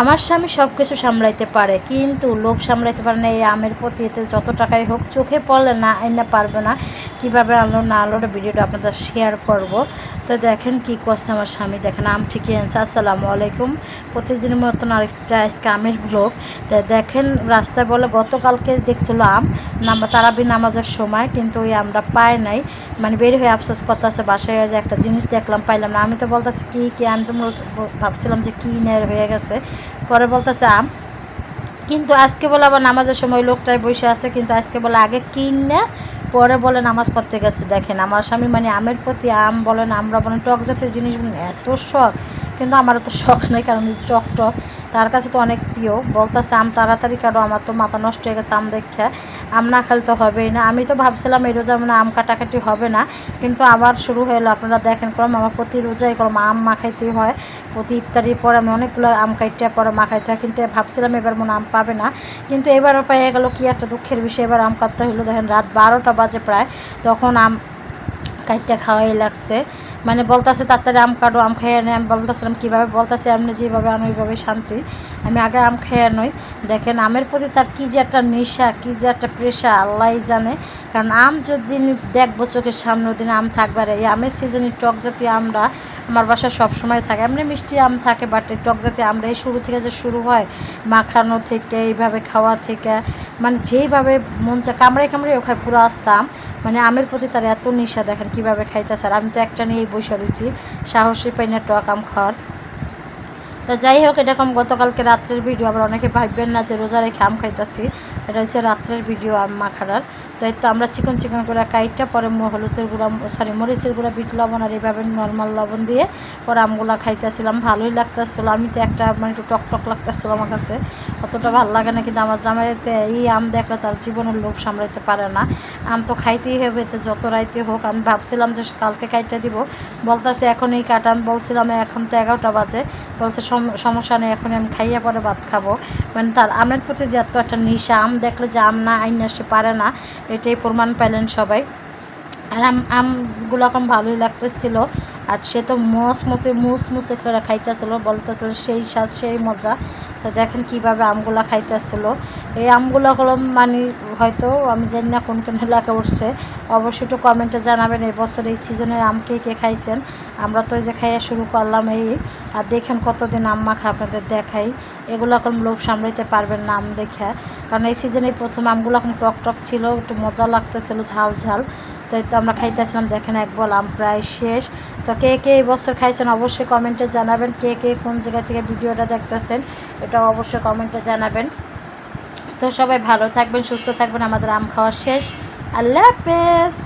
আমার স্বামী সব কিছু সামলাইতে পারে, কিন্তু লোভ সামলাইতে পারে না, এই আমের প্রতি এতে যত টাকাই হোক, চোখে পড়লে না, আইনা পারবে না। কীভাবে আলো না আলোটা ভিডিওটা আপনাদের শেয়ার করব। তো দেখেন কি করছে আমার স্বামী। দেখেন, আম ঠিকই আনছে আসসালামু আলাইকুম। প্রতিদিনের মতন আরেকটা আজকে আমের ব্লগ তো দেখেন, রাস্তায় বলে গতকালকে দেখছিল আম। নাম্বার তারাবি নামাজের সময় কিন্তু ওই আমরা পাই নাই। মানে বের হয়ে আফসোস করতেছে, বাসায় যে একটা জিনিস দেখলাম, পাইলাম না। আমি তো বলতেছি, কী কী? আমি তো ভাবছিলাম যে কি নের হয়ে গেছে। পরে বলতেছে, আম। কিন্তু আজকে বলে আবার নামাজের সময় লোকটাই বসে আছে। কিন্তু আজকে বলে আগে কিনে পরে বলে নামাজ পড়তে গেছে, দেখেন আমার স্বামী মানে আমের প্রতি আম বলেন, আমরা বলেন টক জাতীয় জিনিস এত শখ। কিন্তু আমারও তো শখ নাই, কারণ টক টক তার কাছে তো অনেক প্রিয়। বলতেছে, আম তাড়াতাড়ি কারও আমার তো মাথা নষ্ট হয়ে গেছে, আম দেখে। আম না খেলে তো হবেই না। আমি তো ভাবছিলাম এই রোজা মানে আম কাটাকাটি হবে না, কিন্তু আবার শুরু হলো। আপনারা দেখেন করলাম আমার প্রতি রোজাই করলাম আম মাখাইতেই হয়। প্রতি ইফতারির পরে আমি অনেকগুলো আম কাইটে পরে মাখাইতে হয়, কিন্তু ভাবছিলাম এবার মনে আম পাবে না। কিন্তু এবারও পেয়ে গেল কি একটা দুঃখের বিষয়। এবার আম কাটতে হলো দেখেন রাত বারোটা বাজে প্রায়। তখন আম কাইটটা খাওয়াই লাগছে। মানে বলতেছে তাড়াতাড়ি আম কাটো, আম খেয়ে নেই আমি বলতেছিলাম, কীভাবে বলতেছে? আপনি যেভাবে আনো ওইভাবে শান্তি। আমি আগে আম খেয়ে নই। দেখেন, আমের প্রতি তার কী যে একটা নেশা, কী যে একটা প্রেশা আল্লাহই জানে। কারণ আম যদি দেখব চোখের সামনে দিন আম থাকবে। আর এই আমের সিজনে টক জাতীয় আমরা আমার বাসায় সবসময় থাকে। এমনি মিষ্টি আম থাকে বাট এই টক জাতীয় আমরা এই শুরু থেকে যে শুরু হয়, মাখানো থেকে, এইভাবে খাওয়া থেকে মানে যেইভাবে মন চা কামড়ে কামড়ে ওখানে পুরো আসতাম মানে আমের প্রতি তার এত নেশা দেখেন কীভাবে খাইতেছে আর আমি তো একটা নিয়েই বসে রয়েছি। সাহসী পাই না টক আম খাওয়ার। তা যাই হোক এরকম গতকালকে রাত্রের ভিডিও, আবার অনেকে ভাববেন না যে রোজা রেখে আম খাইতেছি। এটা হচ্ছে রাত্রের ভিডিও আম মাখার তাই তো আমরা চিকন চিকন করে কাইটটা, পরে হলুদের গুঁড়া সরি মরিচের গুঁড়া, বিট লবণ আর এইভাবে নর্মাল লবণ দিয়ে পরে আমগুলা খাইতেছিলাম। ভালোই লাগতেছিলো। আমি তো একটা মানে একটু টক টক লাগতেছিলো আমার কাছে। অতটা ভালো লাগে না, কিন্তু আমার জামাইতে এই আম দেখলে তার জীবনের লোভ সামলাইতে পারে না। আম তো খাইতেই হবে, তো যত রাইতে হোক, আমি ভাবছিলাম যে কালকে কাইটটা দিব। বলতেছে, এখন এই কাটান বলছিলাম, এখন তো এগারোটা বাজে। বলছে, সম- সমস্যা নেই এখন আমি খাইয়ে পরে ভাত খাব। মানে তার আমের প্রতি যে এত একটা নেশা, আম দেখলে যে আম না, আইন সে পারে না, এটাই প্রমাণ পেলেন সবাই। আর আম, আমগুলো এখন ভালোই লাগতেছিল। আর সে তো মস মসে, মুস মুসে করে খাইতেছিল, বলতেছিল সেই স্বাদ, সেই মজা। তো দেখেন কীভাবে আমগুলো খাইতেছিল। এই আমগুলো হলো মানে হয়তো, আমি জানি না কোন কোন এলাকা উঠছে। অবশ্যই একটু কমেন্টে জানাবেন, এই বছর এই সিজনের আম কে কে খাইছেন? আমরা তো যে খাইয়া শুরু করলাম এই। আর দেখেন কতদিন আম মাখা আপনাদের দেখাই। এগুলো এখন লোভ সামলাইতে পারবেন না আম দেখে। কারণ এই সিজনে প্রথম আমগুলো এখন টক টক ছিল, একটু মজা লাগতেছিল, ঝাল ঝাল। তাই তো আমরা খাইতেছিলাম, দেখেন এক বল আম প্রায় শেষ। তো কে কে এই বছর খাইছেন অবশ্যই কমেন্টে জানাবেন, কে কে কোন জায়গা থেকে ভিডিওটা দেখতেছেন এটা অবশ্যই কমেন্টে জানাবেন। তো সবাই ভালো থাকবেন, সুস্থ থাকবেন, আমাদের আম খাওয়া শেষ। আল্লাহ হাফেজ!